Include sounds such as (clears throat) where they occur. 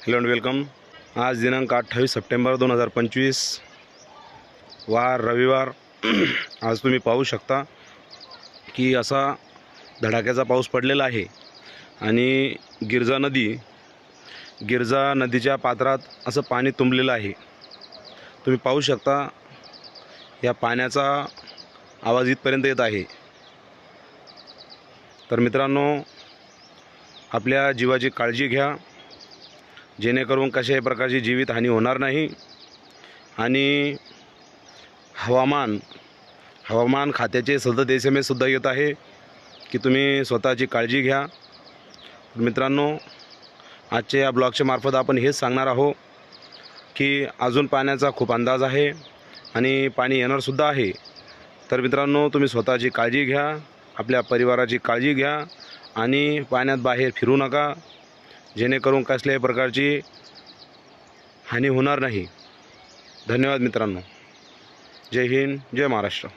Hello and welcome आज दिनांक अठ्ठावीस सप्टेंबर दोन हजार पंचवीस. वार रविवार. (clears throat) आज तुम्ही पाहू शकता की असा धडाक्याचा पाऊस पडलेला आहे. आणि गिरजा नदी गिरजा नदीच्या पात्रात असं पाणी तुंबलेलं आहे. तुम्ही पाहू शकता या पाण्याचा आवाज इथपर्यंत येत आहे. तर मित्रांनो आपल्या जीवाची काळजी घ्या. जेणेकरून कशाही प्रकारची जीवितहानी होणार नाही. आणि हवामान हवामान खात्याचे सतत एस एम एससुद्धा येत आहे की तुम्ही स्वतःची काळजी घ्या. मित्रांनो आजच्या या ब्लॉगच्या मार्फत आपण हेच सांगणार आहोत की अजून पाण्याचा खूप अंदाज आहे आणि पाणी येणारसुद्धा आहे. तर मित्रांनो तुम्ही स्वतःची काळजी घ्या आपल्या परिवाराची काळजी घ्या आणि पाण्यात बाहेर फिरू नका. जेणेकरून कसल्याही प्रकारची हानी होणार नाही. धन्यवाद मित्रांनो. जय हिंद जय महाराष्ट्र.